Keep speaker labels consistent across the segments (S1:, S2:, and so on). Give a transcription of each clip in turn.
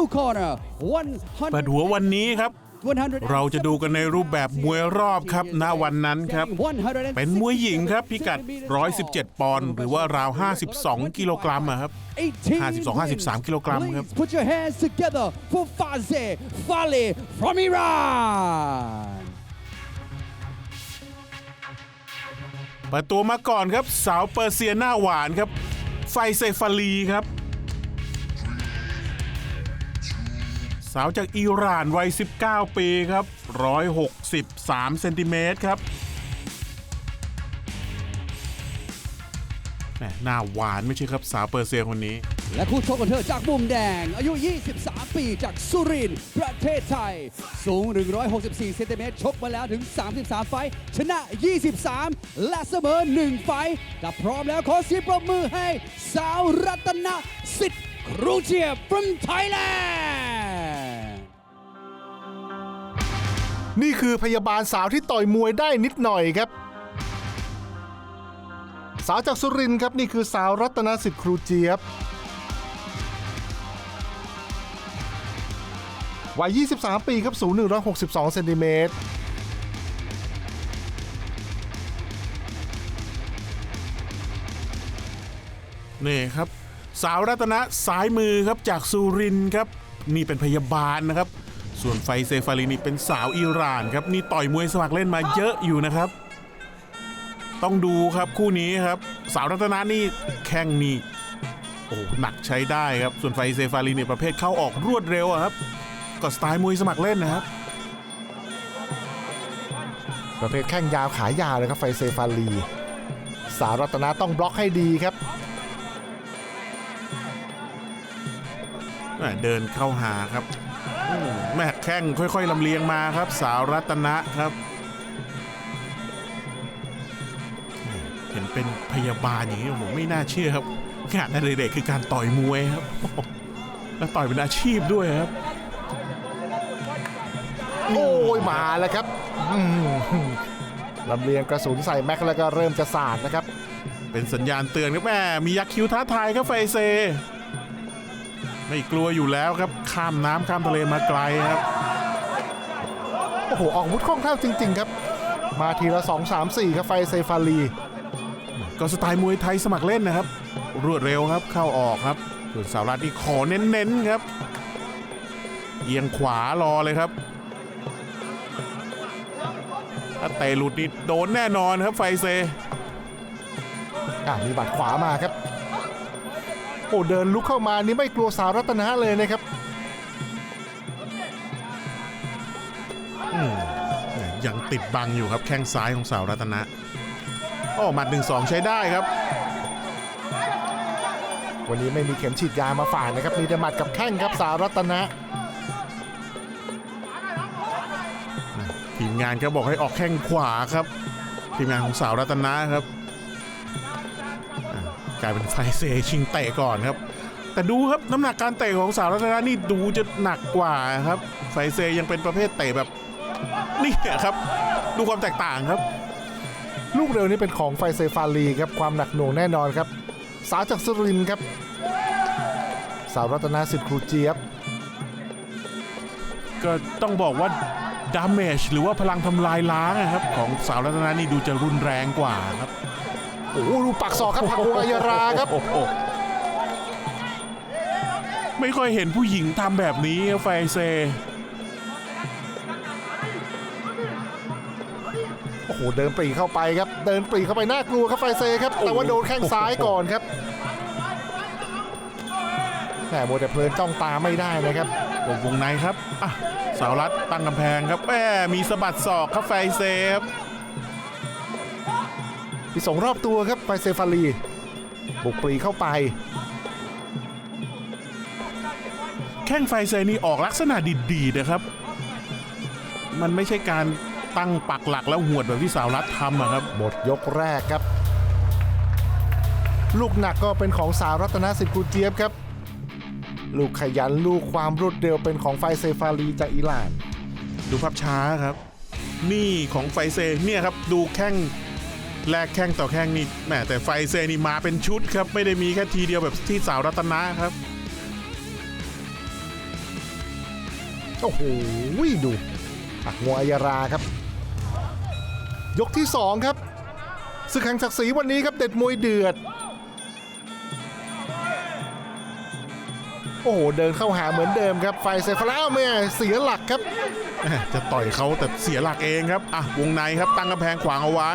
S1: blue corner
S2: เปิด
S1: 100
S2: หัววันนี้ครับ
S1: 100
S2: เราจะดูกันในรูปแบบมวยรอบครับณวันนั้นครับ เป็นมวยหญิงครับพิกัด 117 ปอนด์หรือว่าราว 52 กิโลกรัมอะครับ 52-53 กิโลกรัมครับ
S1: Please put your hands together for Faze Fale from Iran
S2: เปิดตัวมาก่อนครับ สาวเปอร์เซียหน้าหวานครับ ไฟเซฟาลีครับ สาวจากอิหร่านวัย 19 ปีครับ 163 เซนติเมตรครับแหมหน้าหวานไม่ใช่ครับสาวเปอร์เซียคนนี้
S1: และคู่ชกของเธอจากมุมแดง อายุ 23 ปีจากสุรินทร์ประเทศไทย สูง 164 เซนติเมตรชกมาแล้วถึง 33 ไฟท์ชนะ 23 และเสมอ 1 ไฟท์ถ้าพร้อมแล้วขอเสียงปรบมือให้สาวรัตนสิทธิ์ครูเชียร์ from Thailand
S3: นี่คือพยาบาลสาวที่ต่อยมวยได้นิดหน่อยครับ สาวจากสุรินครับนี่คือสาวรัตนสิทธิ์ครูเจี๊ยบวัย 23 ปีครับสูง 162 เซนติเมตร
S2: นี่ครับ สาวรัตนะสายมือครับจากสุรินครับ นี่เป็นพยาบาลนะครับ ส่วนไฟเซฟารีนี่เป็นสาวอิหร่านครับนี่ต่อยมวยสมัครเล่นมาเยอะอยู่นะครับ ต้องดูครับคู่นี้ครับ สาวรัตนะนี่แข้งนี่โอ้หนักใช้ได้ครับ ส่วนไฟเซฟารีนี่ประเภทเข้าออกรวดเร็วอะครับ ก็สไตล์มวยสมัครเล่นนะครับ
S3: ประเภทแข้งยาวขายาวเลยครับไฟเซฟาลี สาวรัตนาต้องบล็อกให้ดีครับ
S2: แม่เดินเข้าหาครับอืม แม่แข้งค่อย ๆลำเลียงมาครับ สาวรัตนะครับ เห็นเป็นพยาบาลอย่างนี้ผมไม่น่าเชื่อครับงานอดิเรกคือการต่อยมวยครับ และต่อยเป็นอาชีพด้วยครับ
S3: โอ้ยมาแล้วครับอืมลำเลียงกระสุนใส่แม็กแล้วก็เริ่มจะสาดนะครับ
S2: เป็นสัญญาณเตือนครับแม่มียักษ์คิ้วท้าทายครับไฟเซ ไม่กลัวอยู่แล้วครับข้ามน้ำข้ามทะเลมาไกลครับ
S3: โอ้โห ออกอาวุธคล่องแคล่วจริง ๆ ครับ มาทีละ 2 3 4 ครับไฟเซฟาลี
S2: ก็สไตล์มวยไทยสมัครเล่นนะครับ รวดเร็วครับเข้าออกครับส่วนสาวรัตนี่ขอเน้น ๆ ครับ เอียงขวารอเลยครับถ้าเตะหลุดนี่โดนแน่นอนครับไฟเซ
S3: อะมีบัตรขวามาครับ โอ้เดินลุกเข้ามานี่ไม่กลัวสาวรัตนะเลยนะครับ
S2: ยังติดบังอยู่ครับแข้งซ้ายของสาวรัตนะโอ้หมัดหนึ่งสองใช้ได้ครับ
S3: วันนี้ไม่มีเข็มฉีดยามาฝากนะครับ มีแต่หมัดกับแข้งครับสาวรัตนะ
S2: ทีมงานก็บอกให้ออกแข้งขวาครับ ทีมงานของสาวรัตนะครับอะ กลายเป็นไฟเซชิงเตะก่อนครับ แต่ดูครับน้ำหนักการเตะของสาวรัตนะนี่ดูจะหนักกว่าครับ ไฟเซยังเป็นประเภทเตะแบบนี่ครับ ดูความแตกต่างครับ
S3: ลูกเร็วนี่เป็นของไฟเซฟาลีครับความหนักหน่วงแน่นอนครับ สาวจากสุรินครับ สาวรัตนาสิทธิ์ครูเจี๊ยบ
S2: ก็ต้องบอกว่าดาเมจหรือว่าพลังทำลายล้างนะครับ ของสาวรัตนะนี่ดูจะรุนแรงกว่าครับ
S3: โอ้โหดูปักศอกครับผักวงอัยราครับ
S2: โอ้โหไม่ค่อยเห็นผู้หญิงทำแบบนี้ครับไฟเซ
S3: โอ้โหเดินปรีเข้าไปครับ เดินปรีเข้าไปน่ากลัวครับไฟเซครับ แต่ว่าโดนแข้งซ้ายก่อนครับแหมโมวแต่เพลินจ้องตาไม่ได้นะครับ
S2: วงวงในครับอะสาวรัดตั้งกำแพงครับแหมมีสะบัดศอกครับไฟเซฟ
S3: ที่ส่งรอบตัวครับไฟเซฟาลีบุกปรีเข้าไป
S2: แข้งไฟเซนี่ออกลักษณะดีๆนะครับ มันไม่ใช่การตั้งปักหลักแล้วหวดแบบที่สาวรัดทำอะครับ
S3: หมดยกแรกครับ ลูกหนักก็เป็นของสาวรัตนสิทธิ์กูเจี๊ยบครับ ลูกขยันลูกความรวดเร็วเป็นของไฟเซฟาลีจากอิหร่าน
S2: ดูภาพช้าครับ นี่ของไฟเซเนี่ยครับดูแข้ง แลกแข้งต่อแข้งนี่แหมแต่ไฟเซนี่มาเป็นชุดครับ ไม่ได้มีแค่ทีเดียวแบบที่สาวรัตนะครับ
S3: โอ้โหดูปักงวอัยราครับ ยกที่ 2 ครับศึกแห่งศักดิ์ศรีวันนี้ครับเด็ดมวยเดือด โอ้โห เดินเข้าหาเหมือนเดิมครับ ไฟเซฟแล้วแม่เสียหลักครับ
S2: แหม่จะต่อยเขาแต่เสียหลักเองครับ อะ วงในครับตั้งกำแพงขวางเอาไว้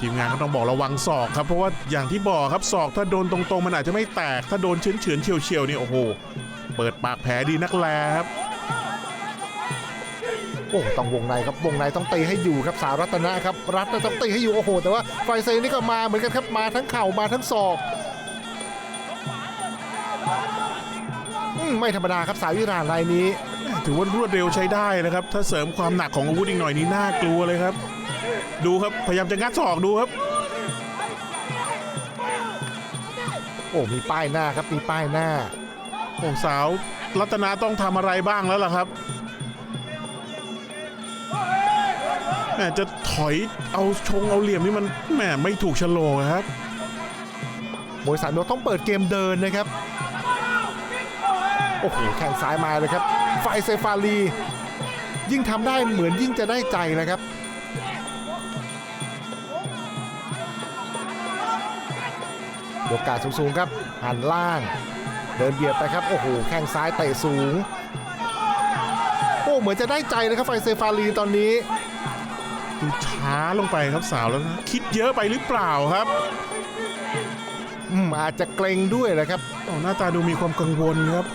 S2: ทีมงานก็ต้องบอกระวังศอกครับ เพราะว่าอย่างที่บอกครับศอกถ้าโดนตรงๆ มันอาจจะไม่แตก ถ้าโดนเฉือนเฉือนๆเฉียวเฉียวๆนี่โอ้โห เปิดปากแผลดีนักแลครับ
S3: โอ้ต้องวงในครับวงในต้องตีให้อยู่ครับสารัตนะครับรัตนะต้องตีให้อยู่โอ้โห แต่ว่าไฟเซนี่ก็มาเหมือนกันครับมาทั้งเข่ามาทั้งศอกอืมไม่ธรรมดาครับสายวิรานรายนี้
S2: ถือว่ารวดเร็วใช้ได้นะครับ ถ้าเสริมความหนักของอาวุธอีกหน่อยนี่น่ากลัวเลยครับ ดูครับพยายามจะงัดศอกดูครับ
S3: โอ้มีป้ายหน้าครับมีป้ายหน้า
S2: โอ้สาวรัตนาต้องทำอะไรบ้างแล้วล่ะครับแหมจะถอยเอาชงเอาเหลี่ยมนี่มันแหมไม่ถูกชะโลกครับ
S3: มวยสายโนต้องเปิดเกมเดินนะครับ โอ้โหแข่งซ้ายมาเลยครับ ไฟเซฟารียิ่งทำได้เหมือนยิ่งจะได้ใจนะครับ โอกาสสูงๆครับหันล่าง เดินเบียดไปครับโอ้โหแข้งซ้ายเตะสูงโอ้เหมือนจะได้ใจเลยครับไฟเซฟารีตอนนี้
S2: ดูช้าลงไปครับสาวแล้วนะคิดเยอะไปหรือเปล่าครับ
S3: อืมอาจจะเกรงด้วยแหละครับ
S2: โอ้หน้าตาดูมีความกังวลครับ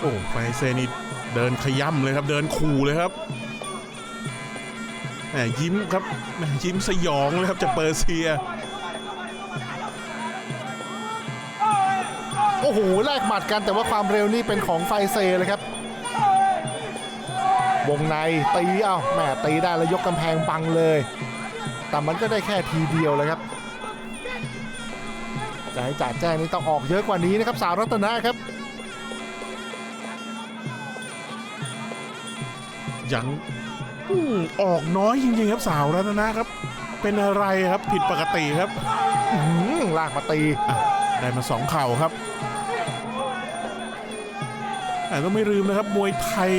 S2: โอ้ไฟเซนี่เดินขย่ำเลยครับ เดินขู่เลยครับ แหมยิ้มครับแหมยิ้มสยองเลยครับจากเปอร์เซีย
S3: โอ้โหแลกหมัดกันแต่ว่าความเร็วนี่เป็นของไฟเซเลยครับ วงในตีเอ้าแหมตีได้แล้วยกกำแพงบังเลย แต่มันก็ได้แค่ทีเดียวเลยครับจะให้จ่าแจ้งนี่ต้องออกเยอะกว่านี้นะครับสาวรัตนะครับ
S2: ยัง ออกน้อยจริงๆครับสาวรัตนะครับ เป็นอะไรครับผิดปกติครับ
S3: ลากมาตี
S2: ได้มาสองเข่าครับแต่ต้องไม่ลืมนะครับมวยไทย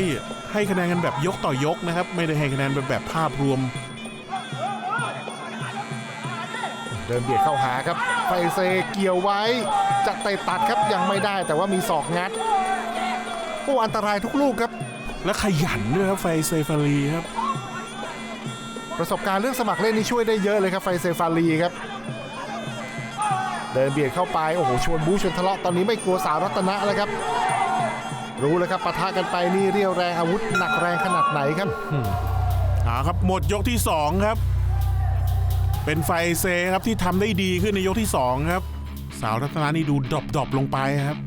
S2: ให้คะแนนกันแบบยกต่อยกนะครับ ไม่ได้ให้คะแนนเป็นแบบภาพรวม
S3: เดินเบียดเข้าหาครับ ไฟเซเกี่ยวไว้จะเตะตัดครับยังไม่ได้แต่ว่ามีศอกงัดโอ้อันตรายทุกลูกครับ
S2: และขยันด้วยครับไฟเซฟารีครับ
S3: ประสบการณ์เรื่องสมัครเล่นนี่ช่วยได้เยอะเลยครับไฟเซฟารีครับ เดินเบียดเข้าไปโอ้โหชวนบู๊ชวนทะเลาะตอนนี้ไม่กลัวสาวรัตนะแล้วครับ รู้แล้วครับปะทะกันไปนี่เรียวแรงอาวุธหนักแรงขนาดไหนครับ
S2: อ่าครับหมดยกที่ 2 ครับ เป็นไฟเซครับที่ทำได้ดีขึ้นในยกที่ 2 ครับ สาวรัตนานี่ดูดรอปดรอปลงไปครับ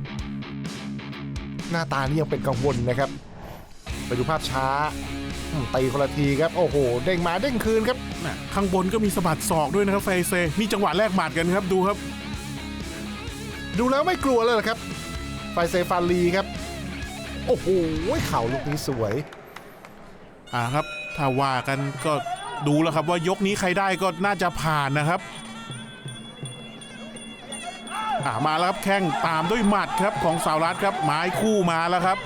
S3: หน้าตานี่ยังเป็นกังวลนะครับ ไปดูภาพช้าอืมตีคนละทีครับ โอ้โห เด้งมาเด้งคืนครับ
S2: น่ะข้างบนก็มีสะบัดศอกด้วยนะครับไฟเซนี่จังหวะแรกหมัดกันครับดูครับ
S3: ดูแล้วไม่กลัวเลยเหรอครับ ไฟเซฟารีครับ โอ้โหเข่าลูกนี้สวย
S2: อ่าครับ ถ้าว่ากันก็ดูแล้วครับว่ายกนี้ใครได้ก็น่าจะผ่านนะครับอ่ามาแล้วครับแข้งตามด้วยหมัดครับของสาวรัตครับไม้คู่มาแล้วครับ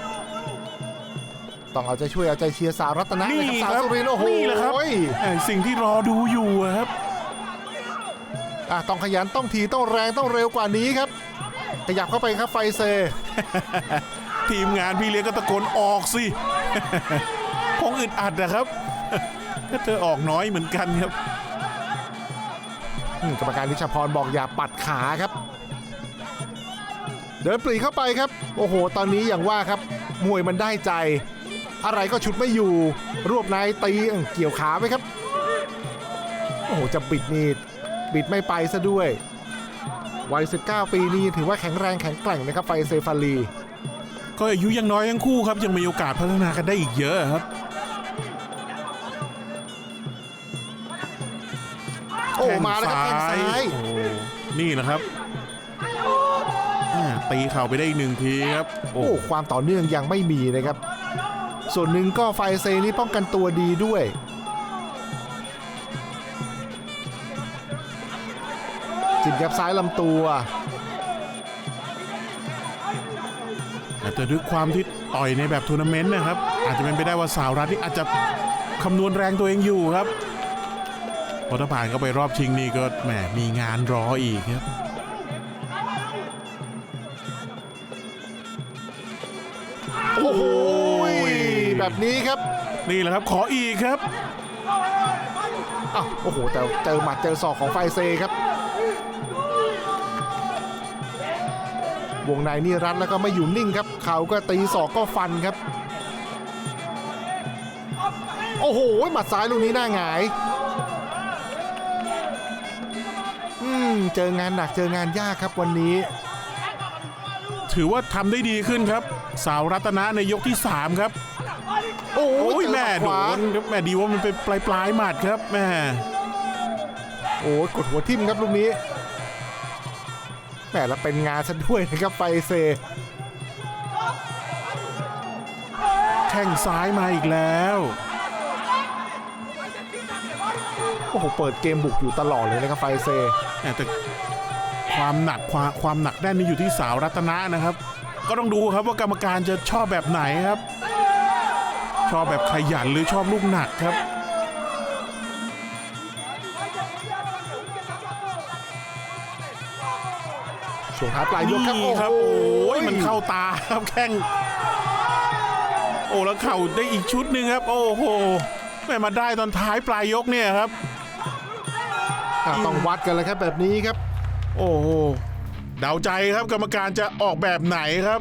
S3: ต้องเอาใจช่วยเอาใจเชียร์สาวรัตนะ
S2: นี่
S3: นะครับ
S2: ค
S3: สาว
S2: รับ
S3: สุรินทร์โอ้โห
S2: นี่แหละครับ เอ่อสิ่งที่รอดูอยู่อะครับ
S3: อะต้องขยันต้องทีต้องแรงต้องเร็วกว่านี้ครับ ขยับเข้าไปครับไฟเซ
S2: ทีมงานพี่เลี้ยงก็ตะโกนออกสิ คงอึดอัดนะครับ ก็เธอออกน้อยเหมือนกันครับ
S3: อืมกรรมการนิชพรบอกอย่าปัดขาครับ เดินปรีเข้าไปครับ โอ้โห ตอนนี้อย่างว่าครับมวยมันได้ใจ อะไรก็ชุดไม่อยู่ รวบนายตีเอิ่มเกี่ยวขาไหมครับ โอ้โห จะบิดนี่บิดไม่ไปซะด้วย วัย 19 ปีนี้ถือว่าแข็งแรงแข็งแกร่งนะครับไฟเซฟารี
S2: ก็อายุยังน้อยทั้งคู่ครับ ยังมีโอกาสพัฒนากันได้อีกเยอะครับ
S3: โอ้มาแล้วครับแข้งซ้าย
S2: โอ้นี่แหละครับอ่าตีเข่าไปได้อีกหนึ่งทีครับ โอ้
S3: โอ้ความต่อเนื่องยังไม่มีนะครับ ส่วนหนึ่งก็ไฟเซนี่ป้องกันตัวดีด้วยจริงครับซ้ายลำตัว
S2: แต่ด้วยความที่ต่อยในแบบทัวร์นาเมนต์นะครับ อาจจะเป็นไปได้ว่าสาวรัฐนี่อาจจะคำนวณแรงตัวเองอยู่ครับพอถ้าผ่านเข้าไปรอบชิงนี่ก็แหมมีงานรออีกครับ
S3: แบบนี้ครับ
S2: นี่แหละครับขออีกครับ
S3: อ้าวโอ้โหแต่เจอหมัดเจอศอกของไฟเซครับ วงในนี่รัดแล้วก็ไม่อยู่นิ่งครับ เขาก็ตีศอกก็ฟันครับ โอ้โหหมัดซ้ายลูกนี้หน้าหงายอืมเจองานหนักเจองานยากครับวันนี้
S2: ถือว่าทำได้ดีขึ้นครับ สาวรัตนะในยกที่ 3 ครับ
S3: โอ้
S2: โอ้ย
S3: เจอ
S2: แม่
S3: ห
S2: โด
S3: ขวาน
S2: ครับแม่ดีว่ามันเป็นปลายปลายๆหมัดครับแม่
S3: โอ้ยกดหัวทิ่มครับลูกนี้แหมแล้วเป็นงานซะด้วยนะครับไฟเซ
S2: แข้งซ้ายมาอีกแล้ว
S3: โอ้โหเปิดเกมบุกอยู่ตลอดเลยนะครับไฟเซ
S2: แต่ความหนักความความหนักแน่นนี่อยู่ที่สาวรัตนะนะครับ ก็ต้องดูครับว่ากรรมการจะชอบแบบไหนครับ ชอบแบบขยันหรือชอบลูกหนักครับ
S3: ช่วงท้ายปลายยกครับ
S2: นี่ครับ โอ้ยมันเข้าตาครับแข้งโอ้แล้วเข่าได้อีกชุดหนึ่งครับ โอ้โหแม่มาได้ตอนท้ายปลายยกเนี่ยครับ
S3: อะต้องวัดกันเลยครับแบบนี้ครับ
S2: โอ้โหเดาใจครับกรรมการจะออกแบบไหนครับ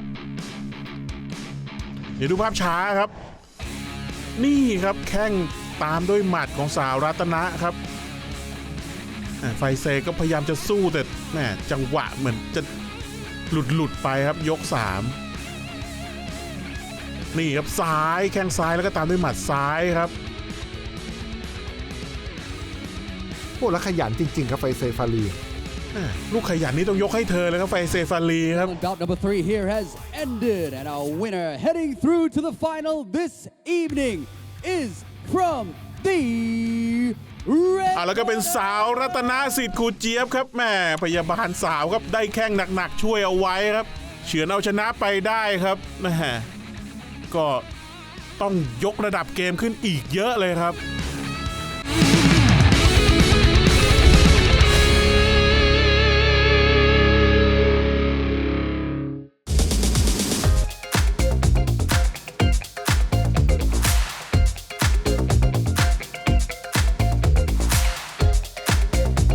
S2: เดี๋ยวดูภาพช้าครับ นี่ครับแข้งตามด้วยหมัดของสาวรัตนะครับไฟเซก็พยายามจะสู้แต่แหมจังหวะเหมือนจะหลุดหลุดไปครับยก 3 นี่ครับซ้ายแข้งซ้ายแล้วก็ตามด้วยหมัดซ้ายครับ
S3: โอ้แล้วขยันจริง ๆ ครับไฟเซฟารี
S2: ลูกขยันนี่ต้องยกให้เธอเลยครับไฟเซฟารีครับ
S1: Bout number three here has ended, and our winner heading through to the final this evening is from the red.
S2: อะแล้วก็เป็นสาวรัตนาสิทธิ์ครูเจี๊ยบครับแหม่พยาบาลสาวครับได้แข้งหนักๆช่วยเอาไว้ครับเฉือนเอาชนะไปได้ครับแหม่ก็ต้องยกระดับเกมขึ้นอีกเยอะเลยครับ